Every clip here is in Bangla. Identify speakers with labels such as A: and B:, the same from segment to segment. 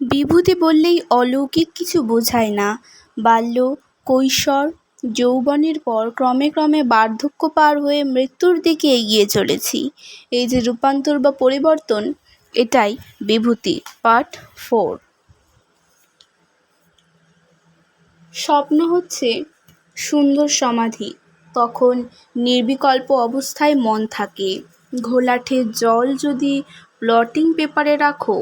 A: বিভূতি বললেই অলৌকিক কিছু বোঝায় না। বাল্য, কৈশোর, যৌবনের পর ক্রমে ক্রমে বার্ধক্য পার হয়ে মৃত্যুর দিকে এগিয়ে চলেছি। এই যে রূপান্তর বা পরিবর্তন, এটাই বিভূতি, পার্ট ফোর। স্বপ্ন হচ্ছে সুন্দর সমাধি। তখন নির্বিকল্প অবস্থায় মন থাকে। ঘোলাটে জল যদি ব্লটিং পেপারে রাখো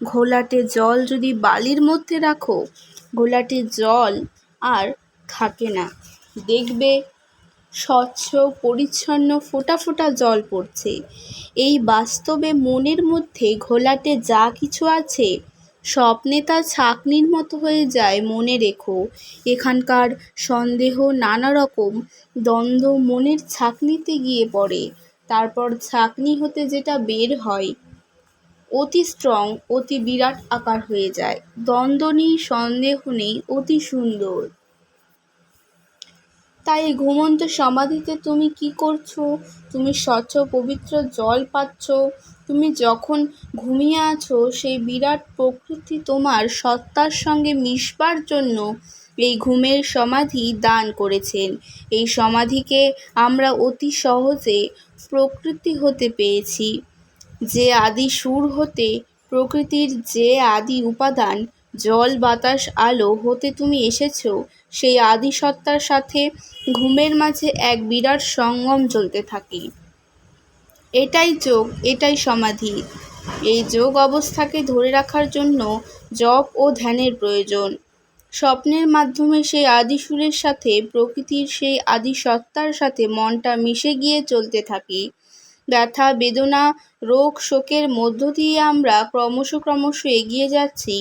A: ঘোলাটে জল যদি বালির মধ্যে রাখো, ঘোলাটে জল আর থাকে না। দেখবে স্বচ্ছ, পরিচ্ছন্ন, ফোটা ফোটা জল পড়ছে। এই বাস্তবে মনের মধ্যে ঘোলাটে যা কিছু আছে, স্বপ্নে তা ছাঁকনির মতো হয়ে যায় মনে রেখো। এখানকার সন্দেহ নানা রকম, দ্বন্দ্ব মনের ছাঁকনিতে গিয়ে পড়ে। তারপর ছাঁকনি হতে যেটা বের হয় অতি স্ট্রং অতি বিরাট আকার হয়ে যায়। দ্বন্দ্ব নেই, সন্দেহ নেই, অতি সুন্দর। তাই ঘুমন্ত সমাধিতে তুমি কি করছ? তুমি স্বচ্ছ, পবিত্র জল পাচ্ছ। তুমি যখন ঘুমিয়ে আছো, সেই বিরাট প্রকৃতি তোমার সত্তার সঙ্গে মিশবার জন্য এই ঘুমের সমাধি দান করেছেন। এই সমাধিকে আমরা অতি সহজে প্রকৃতি হতে পেয়েছি। যে আদি সুর হতে, প্রকৃতির যে আদি উপাদান, জল, বাতাস, আলো হতে তুমি এসেছ, সেই আদি সত্তার সাথে ঘুমের মাঝে এক বিরাট সঙ্গম চলতে থাকে। এটাই যোগ, এটাই সমাধি। এই যোগ অবস্থাকে ধরে রাখার জন্য জপ ও ধ্যানের প্রয়োজন। স্বপ্নের মাধ্যমে সেই আদি সুরের সাথে প্রকৃতির সেই আদি সত্তার সাথে মনটা মিশে গিয়ে চলতে থাকে। ব্যথা, বেদনা, রোগ, শোকের মধ্য দিয়ে আমরা ক্রমশ ক্রমশ এগিয়ে যাচ্ছি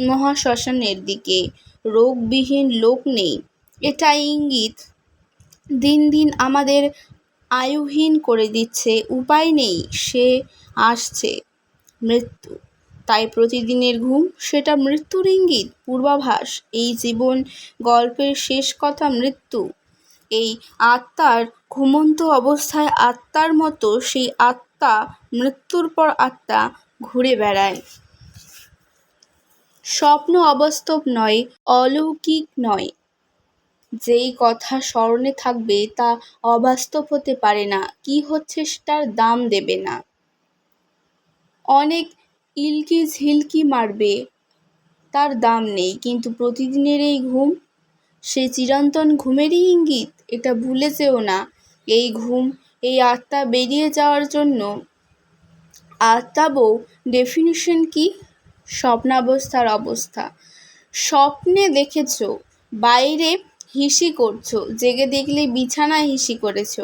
A: মহাশ্মশানের দিকে। রোগবিহীন লোক নেই। এটা ইঙ্গিত। দিন দিন আমাদের আয়ুহীন করে দিচ্ছে। উপায় নেই। সে আসছে। মৃত্যু। তাই প্রতিদিনের ঘুম, সেটা মৃত্যুর ইঙ্গিত, পূর্বাভাস। এই জীবন গল্পের শেষ কথা মৃত্যু। এই আত্মার ঘুমন্ত অবস্থায় আত্মার মতো সেই আত্মা মৃত্যুর পর আত্মা ঘুরে বেড়ায়। স্বপ্ন অবাস্তব নয়, অলৌকিক নয়। যেই কথা স্মরণে থাকবে তা অবাস্তব হতে পারে না, কি হচ্ছে সেটার দাম দেবে না। অনেক ইলকি ঝিলকি মারবে, তার দাম নেই, কিন্তু প্রতিদিনের এই ঘুম সে চিরন্তন ঘুমেরই ইঙ্গিত, এটা ভুলে যেও না। এই ঘুম, এই আত্মা বেরিয়ে যাওয়ার জন্য। আত্মাবো ডেফিনিশন কি? স্বপ্নাবস্থার অবস্থা। স্বপ্নে দেখেছ, বাইরে হিসি করছ, জেগে দেখলে বিছানায় হিসি করেছ।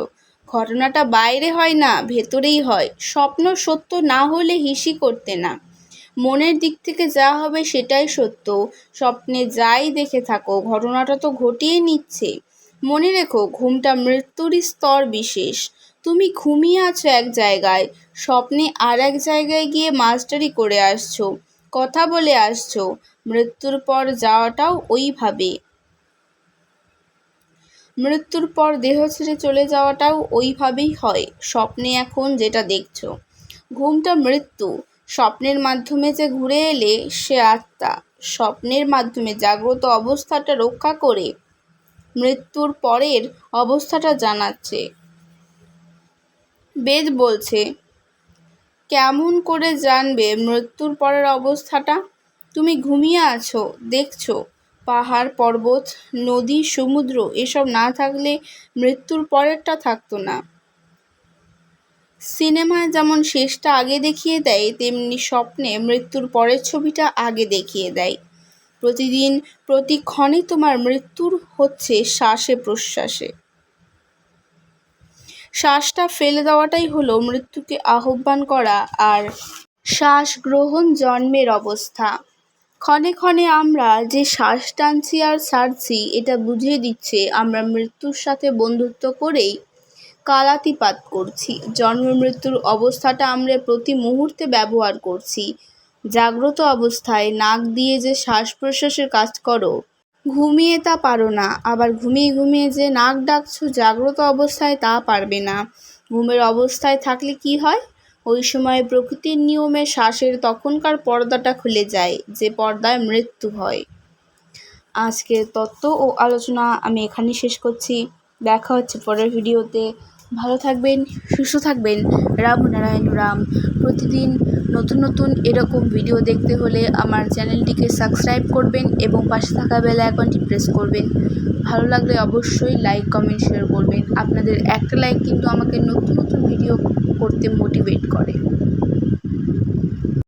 A: ঘটনাটা বাইরে হয় না, ভেতরেই হয়। স্বপ্ন সত্য না হলে হিসি করতে না। মনের দিক থেকে যা হবে সেটাই সত্য। স্বপ্নে যাই দেখে থাকো, ঘটনাটা তো ঘটিয়ে নিচ্ছে। মনে রেখো, ঘুমটা মৃত্যুরই স্তর বিশেষ। তুমি ঘুমিয়ে আছো এক জায়গায়, স্বপ্নে আর এক জায়গায় গিয়ে মাস্টারি করে আসছো, কথা বলে আসছো, মৃত্যুর পর যাওয়াটাও ওইভাবে। মৃত্যুর পর দেহ ছেড়ে চলে যাওয়াটাও ওইভাবেই হয়, স্বপ্নে এখন যেটা দেখছ। ঘুমটা মৃত্যু স্বপ্নের মাধ্যমে যে ঘুরে এলে সে আত্মা। স্বপ্নের মাধ্যমে জাগ্রত অবস্থাটা রক্ষা করে মৃত্যুর পরের অবস্থাটা জানাচ্ছে। বেদ বলছে, কেমন করে জানবে মৃত্যুর পরের অবস্থাটা? তুমি ঘুমিয়ে আছো, দেখছ, পাহাড়, পর্বত, নদী, সমুদ্র, এসব না থাকলে মৃত্যুর পরেরটা থাকতো না। সিনেমায় যেমন শেষটা আগে দেখিয়ে দেয়, তেমনি স্বপ্নে মৃত্যুর পরের ছবিটা আগে দেখিয়ে দেয়। প্রতিদিন প্রতিক্ষণে তোমার মৃত্যুর হচ্ছে শ্বাসে প্রশ্বাসে। শ্বাসটা ফেলে দেওয়াটাই হলো মৃত্যুকে আহ্বান করা আর শ্বাস গ্রহণ জন্মের অবস্থা। ক্ষণে ক্ষণে আমরা যে শ্বাস টানছি আর ছাড়ছি, এটা বুঝিয়ে দিচ্ছে আমরা মৃত্যুর সাথে বন্ধুত্ব করেই কালাতিপাত করছি। জন্ম, মৃত্যুর অবস্থাটা আমরা প্রতি মুহূর্তে ব্যবহার করছি। জাগ্রত অবস্থায় নাক দিয়ে যে শ্বাস প্রশ্বাসের কাজ করো, ঘুমিয়ে তা পারো না। আবার ঘুমিয়ে ঘুমিয়ে যে নাক ডাকছো, জাগ্রত অবস্থায় তা পারবে না। ঘুমের অবস্থায় থাকলে কি হয়? ওই সময় প্রকৃতির নিয়মে শ্বাসের তখনকার পর্দাটা খুলে যায়, যে পর্দায় মৃত্যু হয়। আজকের তত্ত্ব ও আলোচনা আমি এখানেই শেষ করছি। দেখা হচ্ছে পরের ভিডিওতে। ভালো থাকবেন, সুস্থ থাকবেন। রাম নারায়ণ রাম। প্রতিদিন নতুন নতুন এরকম ভিডিও দেখতে হলে আমার চ্যানেলটিকে সাবস্ক্রাইব করবেন এবং পাশে থাকা বেলা আইকনটি প্রেস করবেন। ভালো লাগলে অবশ্যই লাইক কমেন্ট শেয়ার করবেন। আপনাদের একটা লাইক কিন্তু আমাকে নতুন নতুন ভিডিও করতে মোটিভেট করে।